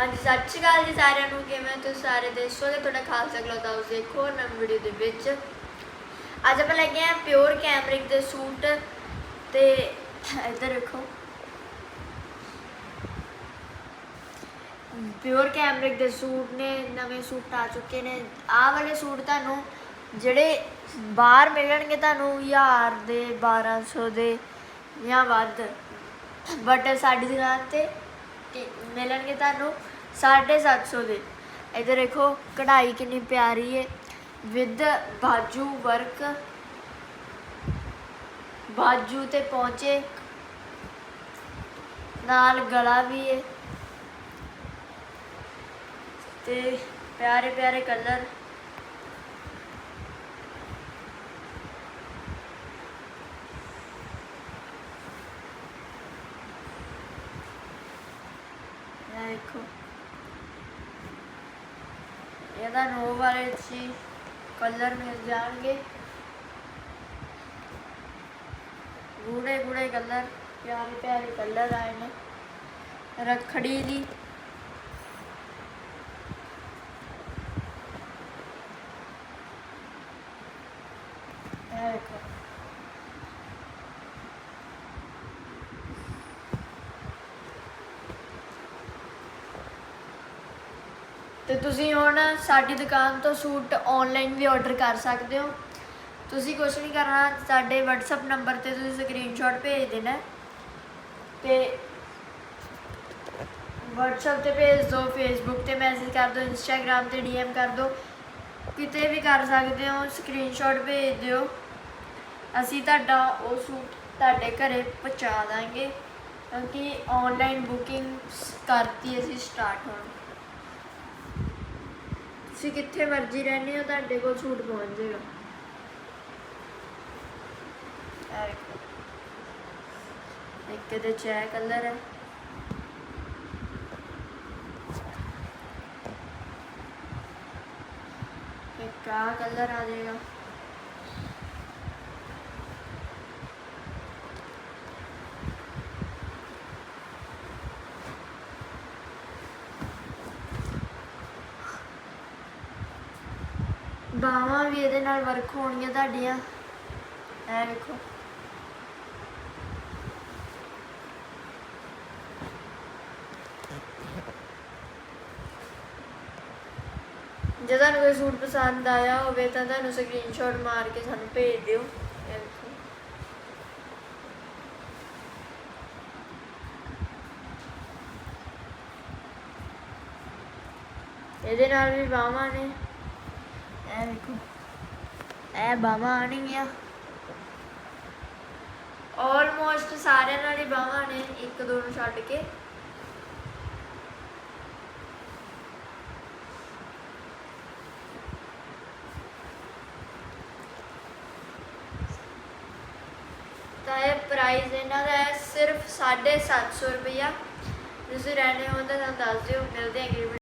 ਹਾਂਜੀ, ਸਤਿ ਸ਼੍ਰੀ ਅਕਾਲ ਜੀ ਸਾਰਿਆਂ ਨੂੰ। ਕਿਵੇਂ ਤੁਸੀਂ ਸਾਰੇ ਦੇ ਤੁਹਾਡਾ ਖਾਲਸਾ ਗਲੋਤ ਹਾਊਸ ਦੇ ਨਵੀਂ ਵੀਡੀਓ ਦੇ ਵਿੱਚ। ਅੱਜ ਆਪਾਂ ਲੈ ਕੇ ਪਿਓਰ ਕੈਮਰਿਕ ਦੇ ਸੂਟ ਤੇ ਇੱਧਰ ਦੇਖੋ ਪਿਓਰ ਕੈਮਰਿਕ ਦੇ ਸੂਟ ਨੇ, ਨਵੇਂ ਸੂਟ ਆ ਚੁੱਕੇ ਨੇ। ਆਹ ਵਾਲੇ ਸੂਟ ਤੁਹਾਨੂੰ ਜਿਹੜੇ ਬਾਹਰ ਮਿਲਣਗੇ ਤੁਹਾਨੂੰ 1000 ਦੇ 1200 ਦੇ ਜਾਂ ਵੱਧ। ਬਟ ਸਾਡੀ ਦੁਕਾਨ ਤੇ ਮਿਲਣਗੇ ਤੁਹਾਨੂੰ 750 ਦੇ। ਇਧਰ ਦੇਖੋ, ਕਢਾਈ ਕਿੰਨੀ ਪਿਆਰੀ ਹੈ ਵਿਦ ਬਾਜੂ ਵਰਕ। ਬਾਜੂ ਤੇ ਪਹੁੰਚੇ ਨਾਲ ਗਲਾ ਵੀ ਹੈ ਤੇ ਪਿਆਰੇ ਪਿਆਰੇ ਕਲਰ। ਦੇਖੋ। ਇਹਦਾ ਨੋ ਵਾਲੇ ਸੀ ਕਲਰ ਮਿਲ ਜਾਣਗੇ। ਗੂੜੇ ਗੂੜੇ ਕਲਰ ਪਿਆਰੇ ਪਿਆਰੇ ਕਲਰ ਆਏ ਨੇ। ਰੱਖੜੀ ਦੀ ਇਹ ਦੇਖੋ ਤੇ ਤੁਸੀਂ ਹੁਣ ਸਾਡੀ ਦੁਕਾਨ ਤੋਂ ਸੂਟ ਆਨਲਾਈਨ ਵੀ ਆਰਡਰ ਕਰ ਸਕਦੇ ਹੋ। ਤੁਸੀਂ ਕੁਝ ਨਹੀਂ ਕਰਨਾ, ਸਾਡੇ WhatsApp ਨੰਬਰ ਤੇ ਤੁਸੀਂ ਸਕਰੀਨਸ਼ਾਟ ਭੇਜ ਦੇਣਾ। ਹੈ ਤੇ WhatsApp ਤੇ ਭੇਜ ਦਿਓ, Facebook ਤੇ ਮੈਸੇਜ ਕਰ ਦਿਓ, Instagram ਤੇ DM ਕਰ ਦਿਓ। ਕਿਤੇ ਵੀ ਕਰ ਸਕਦੇ ਹੋ ਸਕਰੀਨਸ਼ਾਟ ਭੇਜ ਦਿਓ। ਅਸੀਂ ਤੁਹਾਡਾ ਉਹ ਸੂਟ ਤੁਹਾਡੇ ਘਰੇ ਪਹੁੰਚਾ ਦਾਂਗੇ। ਕਿਉਂਕਿ ਆਨਲਾਈਨ ਬੁਕਿੰਗ ਕਰਤੀ ਅਸੀਂ ਸਟਾਰਟ ਹੁਣ। ਤੁਸੀਂ ਕਿੱਥੇ ਮਰਜ਼ੀ ਰਹਿੰਦੇ ਹੋ, ਤੁਹਾਡੇ ਕੋਲ ਸੂਟ ਪਹੁੰਚ ਜਾਏਗਾ। ਇੱਕ ਇਹਦੇ ਚ ਕਲਰ ਹੈ। ਇੱਕ ਆ ਕਲਰ ਆ ਜਾਏਗਾ। ਬਾਹਾਂ ਵੀ ਇਹਦੇ ਨਾਲ ਵਰਕ ਹੋਣਗੀਆਂ ਤੁਹਾਡੀਆਂ। ਇਹ ਦੇਖੋ ਜੇ ਤੁਹਾਨੂੰ ਕੋਈ ਸੂਟ ਪਸੰਦ ਆਇਆ ਹੋਵੇ ਤਾਂ ਤੁਹਾਨੂੰ ਸਕਰੀਨਸ਼ਾਟ ਮਾਰ ਕੇ ਸਾਨੂੰ ਭੇਜ ਦਿਓ। ਇਹਦੇ ਨਾਲ ਵੀ ਬਾਹਾਂ ਨੇ। ਇਹ ਦੇਖੋ। ਇਹ ਬਾਹਾਂ ਆਣਗੀਆਂ ਆਲਮੋਸਟ ਸਾਰਿਆਂ ਨਾਲ ਹੀ ਬਾਹਾਂ ਨੇ, ਇੱਕ, ਦੋ ਨੂੰ ਛੱਡ ਕੇ। ਤਾਂ ਇਹ ਪ੍ਰਾਈਸ ਇਹਨਾਂ ਦਾ ਹੈ ਸਿਰਫ 750 ਰੁਪਇਆ ਤੁਸੀਂ ਰਹਿਣੇ ਹੋ ਤਾਂ ਸਾਨੂੰ ਦੱਸ ਦਿਓ, ਮਿਲਦੇ ਹਾਂ